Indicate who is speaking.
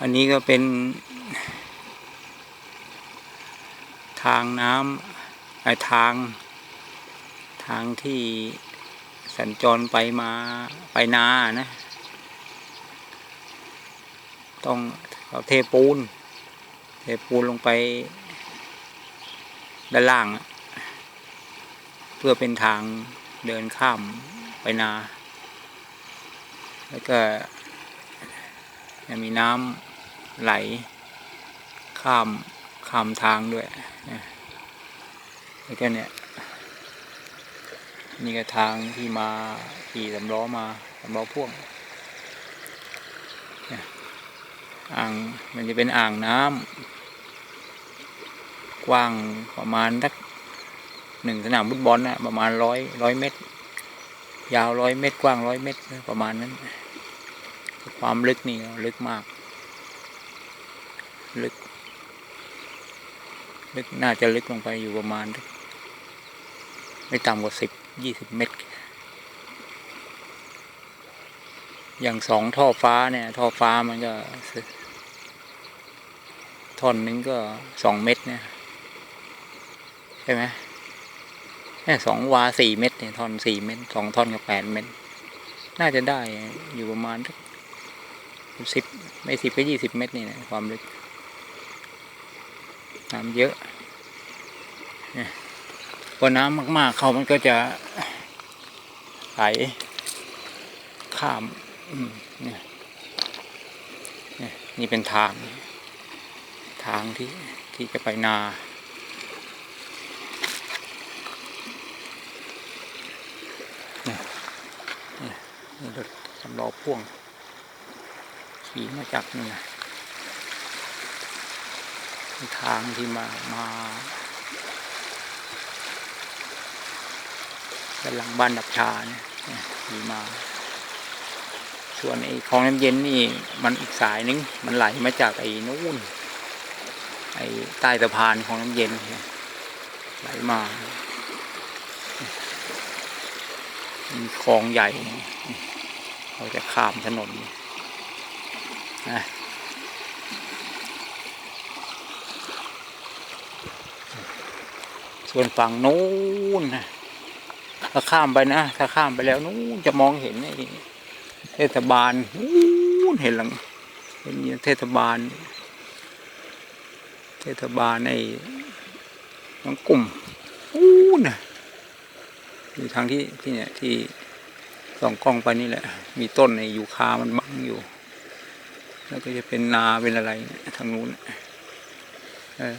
Speaker 1: อันนี้ก็เป็น ทางน้ำไอทาง ทางที่สัญจรไปมาไปนานะ ต้องเอาเทปูน เทปูนลงไป ด้านล่าง เพื่อเป็นทางเดินข้ามไปนา แล้วก็ ยังมีน้ำไหล ข้ามข้ามทางด้วยนะแล้วก็เนี่ย นี่ก็ทางที่มาขี่สำล้อมาสำล้อพ่วงอ่างมันจะเป็นอ่างน้ำกว้างประมาณสักหนึ่งสนามฟุตบอลนะประมาณร้อยร้อยเมตร ยาวร้อยเมตร กว้างร้อยเมตร ประมาณนั้น ความลึกนี่ลึกมาก ลึก ลึกน่าจะลึกลงไปอยู่ประมาณ ไม่ต่ำกว่าสิบยี่สิบเมตร อย่างสองท่อฟ้าเนี่ย ท่อฟ้ามันก็ท่อนหนึงก็สองเมตรเนี่ยใช่ไหมแค่สองวาสี่เมตรเนี่ยท่อนสี่เมตรสองท่อนก็แปดเมตร น่าจะได้อยู่ประมาณสิ สิบไม่สิบก็ยี่สิบเมตรนี่นะความลึกน้ำเยอะเนี่ยพอน้ำมาก ๆ เขามันก็จะไหลข้ามเนี่ยเนี่เป็นทาง ทางที่ที่จะไปนาเนี่ยเนี่ยนี่รถสำล้อพ่วง ขี่มาจากนี่นะทางที่มา มาด้านหลังบ้านดับชาเนี่ยขี่มา ส่วนไอ้คลองน้ำเย็นนี่ มันอีกสายนึง มันไหลมาจากไอ้นู่น ไอ้ใต้สะพานของน้ำเย็น ไหลมามีคลองใหญ่ เขาจะข้ามถนนนะ ส่วนฝั่งนู้นนะถ้าข้ามไปนะถ้าข้ามไปแล้วนู้นจะมองเห็นไอ้เทศบาลนู้นเห็นหลังเห็นเทศบาล เทศบาลไอ้น้องกลุ่มนู้นนะอยู่ทางที่ที่เนี่ยที่ส่องกล้องไปนี่แหละ มีต้นในยูคามันบังอยู่ แล้วก็จะเป็นนาเป็นอะไรทางนู้นเออ